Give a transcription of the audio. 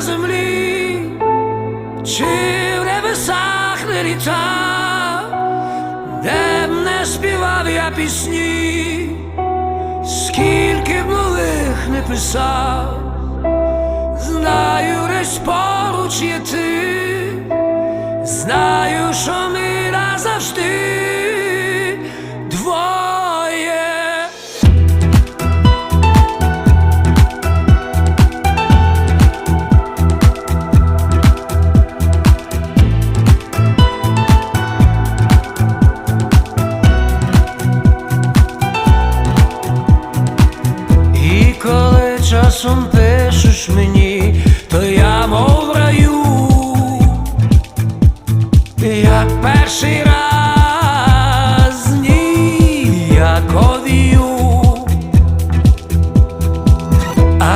землі, чи в небесах не літав, де б не співав я пісні, скільки б нових не писав, знаю, десь поруч є ти, знаю, що ми часом пишеш мені, то я мов раю, як перший